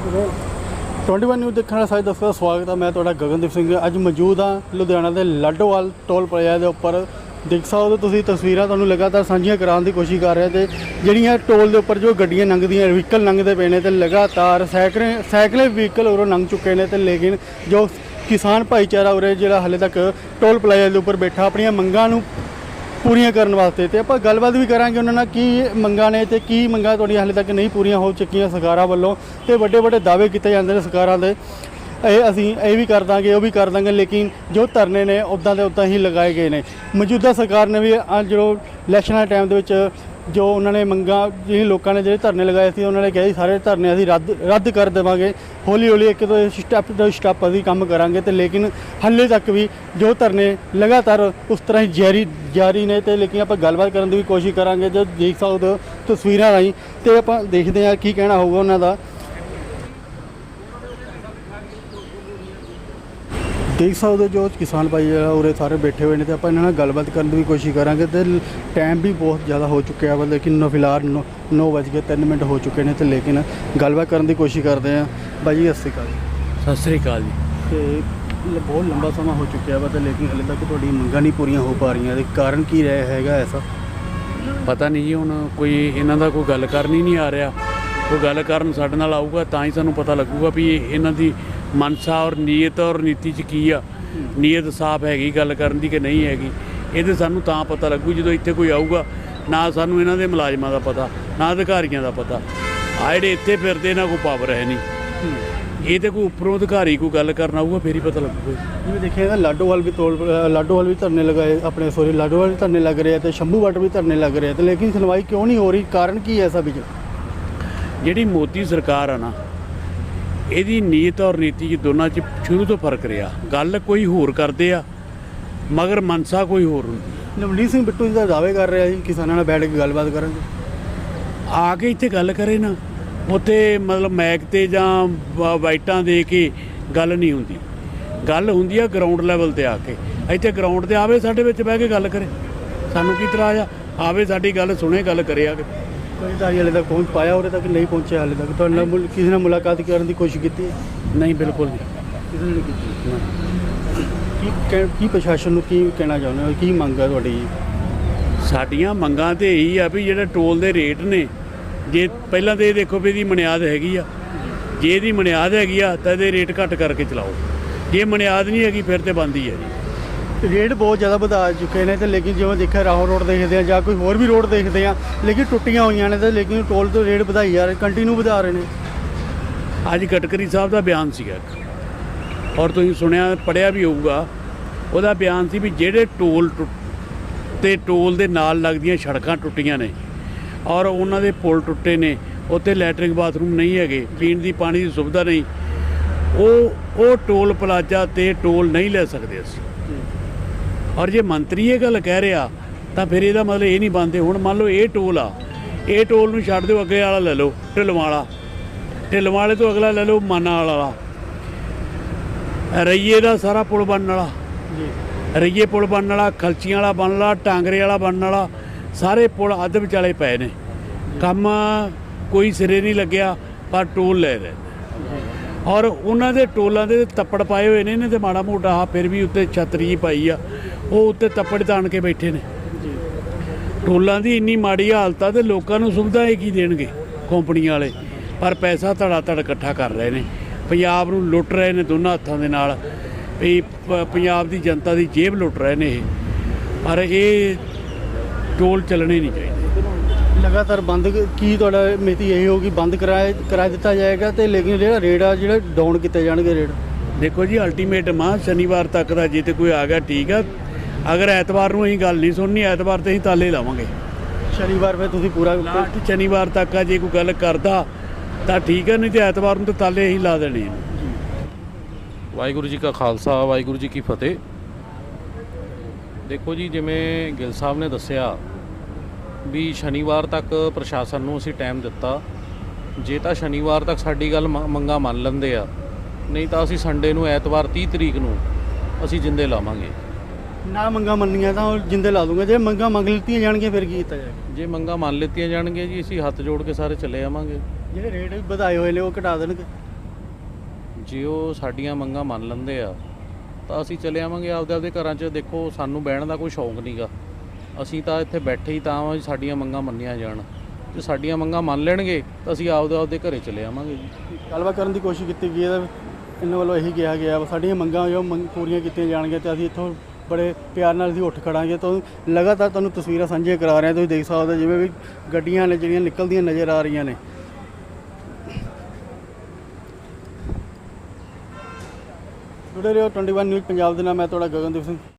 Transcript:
21 news ਦੇਖਣ ਵਾਲਾ ਸਾਰੇ ਦਰਸ਼ਕਾਂ ਦਾ ਸਵਾਗਤ ਹੈ। ਮੈਂ ਤੁਹਾਡਾ ਗਗਨਦੀਪ ਸਿੰਘ। ਅੱਜ ਮੌਜੂਦ ਹਾਂ ਲੁਧਿਆਣਾ ਦੇ ਲੱਡੋਵਾਲ ਟੋਲ ਪਲਾਜ਼ਾ ਦੇ ਉੱਪਰ। ਦੇਖ ਸਕਦੇ ਹੋ ਤੁਸੀਂ ਤਸਵੀਰਾਂ ਤੁਹਾਨੂੰ ਲਗਾਤਾਰ ਸਾਂਝੀਆਂ ਕਰਾਉਣ ਦੀ ਕੋਸ਼ਿਸ਼ ਕਰ ਰਹੇ ਤੇ ਜਿਹੜੀਆਂ ਟੋਲ ਦੇ ਉੱਪਰ ਜੋ ਗੱਡੀਆਂ ਲੰਘਦੀਆਂ ਵਹੀਕਲ ਲੰਘਦੇ ਪਏ ਨੇ ਤੇ ਲਗਾਤਾਰ ਸੈਂਕੜੇ ਸੈਂਕੜੇ ਵਹੀਕਲ ਉਰੋਂ ਲੰਘ ਚੁੱਕੇ ਨੇ ਤੇ ਲੇਕਿਨ ਜੋ ਕਿਸਾਨ ਭਾਈਚਾਰਾ ਉਰੇ ਜਿਹੜਾ ਹਾਲੇ ਤੱਕ ਟੋਲ ਪਲਾਜ਼ਾ ਦੇ ਉੱਪਰ ਬੈਠਾ, ਆਪਣੀਆਂ ਮੰਗਾਂ ਨੂੰ ਪੂਰੀਆਂ ਕਰਨ ਵਾਸਤੇ ਤੇ ਆਪਾਂ ਗੱਲਬਾਤ ਵੀ ਕਰਾਂਗੇ ਉਹਨਾਂ ਨਾਲ ਕੀ ਮੰਗਾਂ ਨੇ ਤੇ ਕੀ ਮੰਗਾਂ ਤੁਹਾਡੀਆਂ ਹਾਲੇ ਤੱਕ ਨਹੀਂ ਪੂਰੀਆਂ ਹੋ ਚੁੱਕੀਆਂ ਸਰਕਾਰਾਂ ਵੱਲੋਂ ਤੇ ਵੱਡੇ ਵੱਡੇ ਦਾਅਵੇ ਕੀਤੇ ਜਾਂਦੇ ਨੇ ਸਰਕਾਰਾਂ ਦੇ। ਇਹ ਅਸੀਂ ਇਹ ਵੀ ਕਰ ਦਾਂਗੇ, ਉਹ ਵੀ ਕਰ ਦਾਂਗੇ, ਲੇਕਿਨ ਜੋ ਧਰਨੇ ਨੇ ਉਦਾਂ ਦੇ ਉਦਾਂ ਹੀ ਲਗਾਏ ਗਏ ਨੇ। ਮੌਜੂਦਾ ਸਰਕਾਰ ਨੇ ਵੀ ਅੱਜ ਜੋ ਇਲੈਕਸ਼ਨਾਂ ਦੇ ਟਾਈਮ ਦੇ ਵਿੱਚ ਜੋ ਉਹਨਾਂ ਨੇ ਮੰਗਾਂ ਜਿਹੜੇ ਲੋਕਾਂ ਨੇ ਜਿਹੜੇ ਧਰਨੇ ਲਗਾਏ ਸੀ, ਉਹਨਾਂ ਨੇ ਕਿਹਾ ਸੀ ਸਾਰੇ ਧਰਨੇ ਅਸੀਂ ਰੱਦ ਰੱਦ ਕਰ ਦੇਵਾਂਗੇ। ਹੌਲੀ ਹੌਲੀ ਇੱਕ ਤੋਂ ਸਟੈਪ ਤੋਂ ਸਟੈਪ ਅਸੀਂ ਕੰਮ ਕਰਾਂਗੇ ਤੇ ਲੇਕਿਨ ਹਾਲੇ ਤੱਕ ਵੀ ਜੋ ਧਰਨੇ ਲਗਾਤਾਰ ਉਸ ਤਰ੍ਹਾਂ ਹੀ ਜਾਰੀ ਜਾਰੀ ਨੇ ਤੇ ਲੇਕਿਨ ਆਪਾਂ ਗੱਲਬਾਤ ਕਰਨ ਦੀ ਵੀ ਕੋਸ਼ਿਸ਼ ਕਰਾਂਗੇ। ਜੋ ਦੇਖ ਸਕਦੇ ਹੋ ਤਸਵੀਰਾਂ ਰਾਹੀਂ ਤੇ ਆਪਾਂ ਦੇਖਦੇ ਹਾਂ ਕੀ ਕਹਿਣਾ ਹੋਊਗਾ ਉਹਨਾਂ ਦਾ। ਦੇਖ ਸਕਦੇ ਜੋ ਕਿਸਾਨ ਭਾਈ ਜਿਹੜਾ ਉਰੇ ਸਾਰੇ ਬੈਠੇ ਹੋਏ ਨੇ ਤੇ ਆਪਾਂ ਇਹਨਾਂ ਨਾਲ ਗੱਲਬਾਤ ਕਰਨ ਦੀ ਕੋਸ਼ਿਸ਼ ਕਰਾਂਗੇ ਤੇ ਟਾਈਮ ਵੀ ਬਹੁਤ ਜ਼ਿਆਦਾ ਹੋ ਚੁੱਕਿਆ ਵਾ ਲੇਕਿਨ ਨੋ ਫਿਲਹਾਲ 9 ਵਜ ਕੇ 3 ਮਿੰਟ ਹੋ ਚੁੱਕੇ ਨੇ ਤੇ ਲੇਕਿਨ ਗੱਲਬਾਤ ਕਰਨ ਦੀ ਕੋਸ਼ਿਸ਼ ਕਰਦੇ ਹਾਂ। ਬਾਈ ਜੀ ਸਤਿ ਸ਼੍ਰੀ ਅਕਾਲ ਸਤਿ ਸ੍ਰੀ ਅਕਾਲ ਜੀ। ਤੇ ਬਹੁਤ ਲੰਬਾ ਸਮਾਂ ਹੋ ਚੁੱਕਿਆ ਵਾ ਤੇ ਲੇਕਿਨ ਹਲੇ ਤੱਕ ਤੁਹਾਡੀ ਮੰਗਾਂ ਨਹੀਂ ਪੂਰੀਆਂ ਹੋ ਪਾ ਰਹੀਆਂ ਤੇ ਕਾਰਨ ਕੀ ਰਿਹਾ ਹੈਗਾ ਐਸਾ? ਪਤਾ ਨਹੀਂ ਜੀ ਹੁਣ ਕੋਈ ਇਹਨਾਂ ਦਾ ਕੋਈ ਗੱਲ ਕਰਨ ਨਹੀਂ ਆ ਰਿਹਾ। ਕੋਈ ਗੱਲ ਕਰਨ ਸਾਡੇ ਨਾਲ ਆਊਗਾ ਤਾਂ ਹੀ ਸਾਨੂੰ ਪਤਾ ਲੱਗੂਗਾ ਵੀ ਇਹ- ਇਹਨਾਂ ਦੀ ਮਨਸਾ ਔਰ ਨੀਅਤ ਔਰ ਨੀਤੀ ਚ ਕੀ ਆ? ਨੀਅਤ ਸਾਫ਼ ਹੈਗੀ ਗੱਲ ਕਰਨ ਦੀ ਕਿ ਨਹੀਂ ਹੈਗੀ? ਇਹਦੇ ਸਾਨੂੰ ਤਾਂ ਪਤਾ ਲੱਗੂ ਜਦੋਂ ਇੱਥੇ ਕੋਈ ਆਊਗਾ ਨਾ ਸਾਨੂੰ ਇਹਨਾਂ ਦੇ ਮੁਲਾਜ਼ਮਾਂ ਦਾ ਪਤਾ ਨਾ ਅਧਿਕਾਰੀਆਂ ਦਾ ਪਤਾ। ਆ ਜਿਹੜੇ ਇੱਥੇ ਫਿਰਦੇ ਨਾ ਕੋਈ ਪਾਵਰ ਹੈ ਨਹੀਂ। ਇਹ ਤੇ ਕੋਈ ਉੱਪਰੋਂ ਅਧਿਕਾਰੀ ਕੋਈ ਗੱਲ ਕਰਨ ਆਊਗਾ ਫੇਰ ਹੀ ਪਤਾ ਲੱਗੂਗਾ। ਜਿਵੇਂ ਦੇਖਿਆ ਜਾਂਦਾ ਲਾਡੋਵਾਲ ਵੀ ਤੋਲ ਲਾਡੋਵਾਲ ਵੀ ਧਰਨੇ ਲਗਾਏ ਆਪਣੇ ਸੋਰੀ ਲਾਡੋਵਾਲ ਵੀ ਧਰਨੇ ਲੱਗ ਰਹੇ ਆ ਤੇ ਸ਼ੰਭੂਵਾਟ ਵੀ ਧਰਨੇ ਲੱਗ ਰਹੇ ਆ ਤੇ ਲੇਕਿਨ ਸੁਣਵਾਈ ਕਿਉਂ ਨਹੀਂ ਹੋ ਰਹੀ? ਕਾਰਨ ਕੀ ਹੈ ਐਸਾ ਵਿੱਚ? ਜਿਹੜੀ ਮੋਦੀ ਸਰਕਾਰ ਆ ਨਾ ਇਹਦੀ ਨੀਤ ਔਰ ਨੀਤੀ ਦੋਨਾਂ ਚ ਸ਼ੁਰੂ ਤੋਂ ਫ਼ਰਕ ਰਿਹਾ। ਗੱਲ ਕੋਈ ਹੋਰ ਕਰਦੇ ਆ ਮਗਰ ਮਨਸਾ ਕੋਈ ਹੋਰ ਹੁੰਦੀ ਨਵਨੀਤ ਸਿੰਘ ਬਿੱਟੂ ਜੀ ਦਾ ਦਾਅਵੇ ਕਰ ਰਿਹਾ ਜੀ ਕਿਸਾਨਾਂ ਨਾਲ ਬੈਠ ਕੇ ਗੱਲਬਾਤ ਕਰਾਂਗੇ ਆ ਕੇ ਇੱਥੇ ਗੱਲ ਕਰੇ ਨਾ ਉੱਥੇ ਮਤਲਬ ਮੈਕ ਤੇ ਜਾਂ ਵਾਈਟਾਂ ਦੇ ਕੇ ਗੱਲ ਨਹੀਂ ਹੁੰਦੀ। ਗੱਲ ਹੁੰਦੀ ਆ ਗਰਾਊਂਡ ਲੈਵਲ ਤੇ ਆ ਕੇ। ਇੱਥੇ ਗਰਾਊਂਡ ਤੇ ਆਵੇ ਸਾਡੇ ਵਿੱਚ ਬਹਿ ਕੇ ਗੱਲ ਕਰੇ। ਸਾਨੂੰ ਕੀ ਇਤਰਾਜ਼ ਆ? ਆਵੇ ਸਾਡੀ ਗੱਲ ਸੁਣੇ ਗੱਲ ਕਰੇ ਆ ਕੇ। ਹਾਲੇ ਤੱਕ ਪਹੁੰਚ ਪਾਇਆ ਉਰੇ ਤੱਕ ਨਹੀਂ ਪਹੁੰਚਿਆ ਹਾਲੇ ਤੱਕ। ਤੁਹਾਡੇ ਨਾਲ ਮੁਲ- ਕਿਸੇ ਨਾਲ ਮੁਲਾਕਾਤ ਕਰਨ ਦੀ ਕੋਸ਼ਿਸ਼ ਕੀਤੀ? ਹੈ ਨਹੀਂ ਬਿਲਕੁਲ ਨਹੀਂ। ਕਿਸੇ ਨੇ ਨਹੀਂ ਕੀਤੀ? ਕੀ ਕਹਿ- ਕੀ ਪ੍ਰਸ਼ਾਸਨ ਨੂੰ ਕੀ ਕਹਿਣਾ ਚਾਹੁੰਦੇ ਹੋ? ਕੀ ਮੰਗ ਹੈ ਤੁਹਾਡੀ? ਸਾਡੀਆਂ ਮੰਗਾਂ ਤੇ ਇਹੀ ਆ ਵੀ ਜਿਹੜੇ ਟੋਲ ਦੇ ਰੇਟ ਨੇ ਜੇ ਪਹਿਲਾਂ ਤੇ ਇਹ ਦੇਖੋ ਵੀ ਇਹਦੀ ਮਨਿਆਦ ਹੈਗੀ ਆ। ਜੇ ਇਹਦੀ ਮਨਿਆਦ ਹੈਗੀ ਆ ਤਾਂ ਇਹਦੇ ਰੇਟ ਘੱਟ ਕਰਕੇ ਚਲਾਓ। ਜੇ ਮਨਿਆਦ ਨਹੀਂ ਹੈਗੀ ਫਿਰ ਤੇ ਬੰਦ ਹੀ ਹੈ ਜੀ। ਰੇਟ ਬਹੁਤ ਜ਼ਿਆਦਾ ਵਧਾ ਚੁੱਕੇ ਨੇ ਤੇ ਲੇਕਿਨ ਜਿਵੇਂ ਦੇਖਿਆ ਰਾਹੋਂ ਰੋਡ ਦੇਖਦੇ ਆ ਜਾਂ ਕੋਈ ਹੋਰ ਵੀ ਰੋਡ ਦੇਖਦੇ ਆ, ਲੇਕਿਨ ਟੁੱਟੀਆਂ ਹੋਈਆਂ ਨੇ ਤੇ ਲੇਕਿਨ ਟੋਲ ਤੋਂ ਰੇਟ ਵਧਾਈ ਜਾ ਰਹੇ ਕੰਟੀਨਿਊ ਵਧਾ ਰਹੇ ਨੇ। ਅੱਜ ਗਟਕਰੀ ਸਾਹਿਬ ਦਾ ਬਿਆਨ ਸੀਗਾ ਔਰ ਤੁਸੀਂ ਸੁਣਿਆ ਪੜਿਆ ਵੀ ਹੋਊਗਾ, ਉਹਦਾ ਬਿਆਨ ਸੀ ਵੀ ਜਿਹੜੇ ਟੋਲ ਟੁੱਟ- ਤੇ ਟੋਲ ਦੇ ਨਾਲ ਲੱਗਦੀਆਂ ਸੜਕਾਂ ਟੁੱਟੀਆਂ ਨੇ ਔਰ ਉਹਨਾਂ ਦੇ ਪੁਲ ਟੁੱਟੇ ਨੇ, ਉੱਥੇ ਲੈਟਰਿੰਗ ਬਾਥਰੂਮ ਨਹੀਂ ਹੈਗੇ, ਪੀਣ ਦੀ ਪਾਣੀ ਦੀ ਸੁਵਿਧਾ ਨਹੀਂ। ਉਹ ਉਹ ਟੋਲ ਪਲਾਜ਼ਾ ਤੇ ਟੋਲ ਨਹੀਂ ਲੈ ਸਕਦੇ ਅਸੀਂ। ਔਰ ਜੇ ਮੰਤਰੀ ਇਹ ਗੱਲ ਕਹਿ ਰਿਹਾ ਤਾਂ ਫਿਰ ਇਹਦਾ ਮਤਲਬ ਇਹ ਨਹੀਂ ਬੰਦੇ ਹੁਣ ਮੰਨ ਲਓ ਇਹ ਟੋਲ ਆ ਇਹ ਟੋਲ ਨੂੰ ਛੱਡ ਦਿਓ ਅੱਗੇ ਵਾਲਾ ਲੈ ਲਓ ਢਿਲਵਾਲਾ ਢਿਲਵਾਲੇ ਤੋਂ ਅਗਲਾ ਲੈ ਲਓ ਮਾਨਾ ਵਾਲਾ। ਰਈਏ ਦਾ ਸਾਰਾ ਪੁਲ ਬਣਨ ਵਾਲਾ। ਜੀ। ਰਈਏ ਪੁਲ ਬਣਨ ਵਾਲਾ ਖਲਚੀਆਂ ਵਾਲਾ ਬਣਨ ਵਾਲਾ ਟਾਂਗਰੇ ਵਾਲਾ ਬਣਨ ਵਾਲਾ ਸਾਰੇ ਪੁਲ ਅੱਧ ਵਿਚਾਲੇ ਪਏ ਨੇ। ਕੰਮ ਕੋਈ ਸਿਰੇ ਨਹੀਂ ਲੱਗਿਆ ਪਰ ਟੋਲ ਲੈ ਰਹੇ। ਔਰ ਉਹਨਾਂ ਦੇ ਟੋਲਾਂ ਦੇ ਤੱਪੜ ਪਾਏ ਹੋਏ ਨੇ ਇਹਨਾਂ ਤੇ ਮਾੜਾ ਮੋਟਾ ਆ ਫਿਰ ਵੀ ਉੱਤੇ ਛਤਰੀ ਪਾਈ ਆ। ਉਹ ਉੱਤੇ ਤੱਪੜ ਤਾਣ ਕੇ ਬੈਠੇ ਨੇ। ਟੋਲਾਂ ਦੀ ਇੰਨੀ ਮਾੜੀ ਹਾਲਤ ਆ ਤੇ ਲੋਕਾਂ ਨੂੰ ਸੁਵਿਧਾ ਇਹ ਕੀ ਦੇਣਗੇ ਕੰਪਨੀਆਂ ਵਾਲੇ? ਪਰ ਪੈਸਾ ਧੜਾ ਧੜ ਇਕੱਠਾ ਕਰ ਰਹੇ ਨੇ। ਪੰਜਾਬ ਨੂੰ ਲੁੱਟ ਰਹੇ ਨੇ ਦੋਨਾਂ ਹੱਥਾਂ ਦੇ ਨਾਲ। ਵੀ ਪੰਜਾਬ ਦੀ ਜਨਤਾ ਦੀ ਜੇਬ ਲੁੱਟ ਰਹੇ ਨੇ ਇਹ। ਪਰ ਇਹ ਟੋਲ ਚੱਲਣੇ ਨਹੀਂ ਚਾਹੀਦੇ। ਲਗਾਤਾਰ ਬੰਦ ਕੀ ਤੁਹਾਡਾ ਮਿਤੀ ਇਹ ਹੋਗੀ ਬੰਦ ਕਰਾਏ ਕਰਾ ਦਿੱਤਾ ਜਾਏਗਾ ਤੇ ਲੇਕਿਨ ਜਿਹੜਾ ਰੇਟ ਆ ਜਿਹੜਾ ਡਾਊਨ ਕੀਤੇ ਜਾਣਗੇ ਰੇਟ ਦੇਖੋ ਜੀ ਅਲਟੀਮੇਟਮ ਆ ਸ਼ਨੀਵਾਰ ਤੱਕ ਦਾ ਜੇ ਤੇ ਕੋਈ ਆ ਗਿਆ ਠੀਕ ਆ। ਅਗਰ ਐਤਵਾਰ ਨੂੰ ਅਸੀਂ ਗੱਲ ਨਹੀਂ ਸੁਣਨੀ ਐਤਵਾਰ ਤੇ ਅਸੀਂ ਤਾਲੇ ਲਾਵਾਂਗੇ। ਸ਼ਨੀਵਾਰ ਫਿਰ ਤੁਸੀਂ ਪੂਰਾ ਲਾਸਟ ਸ਼ਨੀਵਾਰ ਤੱਕ ਆ ਜੇ ਕੋਈ ਗੱਲ ਕਰਦਾ ਤਾਂ ਠੀਕ ਆ ਨਹੀਂ ਤੇ ਐਤਵਾਰ ਨੂੰ ਤਾਂ ਤਾਲੇ ਅਸੀਂ ਲਾ ਦੇਣੇ ਆ। ਵਾਹਿਗੁਰੂ ਜੀ ਕਾ ਖਾਲਸਾ ਵਾਹਿਗੁਰੂ ਜੀ ਕੀ ਫਤਿਹ। ਦੇਖੋ ਜੀ ਜਿਵੇਂ ਗਿੱਲ ਸਾਹਿਬ ਨੇ ਦੱਸਿਆ ਵੀ ਸ਼ਨੀਵਾਰ ਤੱਕ ਪ੍ਰਸ਼ਾਸਨ ਨੂੰ ਅਸੀਂ ਟਾਈਮ ਦਿੱਤਾ। ਜੇ ਤਾਂ ਸ਼ਨੀਵਾਰ ਤੱਕ ਸਾਡੀ ਗੱਲ ਮੰਗਾਂ ਮੰਨ ਲੈਂਦੇ ਆ ਨਹੀਂ ਤਾਂ ਅਸੀਂ ਸੰਡੇ ਨੂੰ ਐਤਵਾਰ 30 ਤਰੀਕ ਨੂੰ ਅਸੀਂ ਜਿੰਦੇ ਲਾਵਾਂਗੇ। ਨਾ ਮੰਗਾ ਮੰਨੀਆਂ ਤਾਂ ਉਹ ਜਿੰਦੇ ਲਾ ਦੂੰਗਾ। ਜੇ ਮੰਗਾ ਮੰਗ ਲਿੱਤੀਆਂ ਜਾਣਗੀਆਂ ਫਿਰ ਕੀ ਕੀਤਾ ਜਾਏਗਾ? ਜੇ ਮੰਗਾਂ ਮੰਨ ਲਿੱਤੀਆਂ ਜਾਣਗੀਆਂ ਜੀ ਅਸੀਂ ਹੱਥ ਜੋੜ ਕੇ ਸਾਰੇ ਚੱਲੇ ਆਵਾਂਗੇ। ਜਿਹੜੇ ਰੇਟ ਵਧਾਏ ਹੋਏ ਨੇ ਉਹ ਘਟਾ ਦੇਣਗੇ। ਜੇ ਉਹ ਸਾਡੀਆਂ ਮੰਗਾਂ ਮੰਨ ਲੈਂਦੇ ਆ ਤਾਂ ਅਸੀਂ ਚਲੇ ਆਵਾਂਗੇ ਆਪਦੇ ਆਪਦੇ ਘਰਾਂ 'ਚ। ਦੇਖੋ ਸਾਨੂੰ ਬਹਿਣ ਦਾ ਕੋਈ ਸ਼ੌਂਕ ਨਹੀਂਗਾ ਅਸੀਂ ਤਾਂ ਇੱਥੇ ਬੈਠੇ ਹੀ ਤਾਂ ਵਾਂ ਵੀ ਸਾਡੀਆਂ ਮੰਗਾਂ ਮੰਨੀਆਂ ਜਾਣ। ਜੇ ਸਾਡੀਆਂ ਮੰਗਾਂ ਮੰਨ ਲੈਣਗੇ ਤਾਂ ਅਸੀਂ ਆਪਦੇ ਆਪਦੇ ਘਰੇ ਚਲੇ ਆਵਾਂਗੇ ਜੀ। ਗੱਲਬਾਤ ਕਰਨ ਦੀ ਕੋਸ਼ਿਸ਼ ਕੀਤੀ ਗਈ ਹੈ ਇਹਨਾਂ ਵੱਲੋਂ ਇਹੀ ਕਿਹਾ ਗਿਆ ਵਾ, ਸਾਡੀਆਂ ਮੰਗਾਂ ਜੋ ਮੰਗ ਪੂਰੀਆਂ ਕੀਤੀਆਂ ਜਾਣਗੀਆਂ ਤੇ ਅਸੀਂ ਇੱਥੋਂ ਬੜੇ ਪਿਆਰ ਨਾਲ ਅਸੀਂ ਉੱਠ ਖੜਾਂਗੇ। ਤਾਂ ਲਗਾਤਾਰ ਤੁਹਾਨੂੰ ਤਸਵੀਰਾਂ ਸਾਂਝੀਆਂ ਕਰਾ ਰਹੇ ਹਾਂ। ਤੁਸੀਂ ਦੇਖ ਸਕਦੇ ਹੋ ਜਿਵੇਂ ਵੀ ਗੱਡੀਆਂ ਨੇ, ਜਿਹੜੀਆਂ ਨਿਕਲਦੀਆਂ ਨਜ਼ਰ ਆ ਰਹੀਆਂ ਨੇ। ਜੁੜੇ ਰਹੋ 21 ਨਿਊਜ਼ ਪੰਜਾਬ ਦੇ ਨਾਲ। ਮੈਂ ਤੁਹਾਡਾ ਗਗਨਦੀਪ ਸਿੰਘ।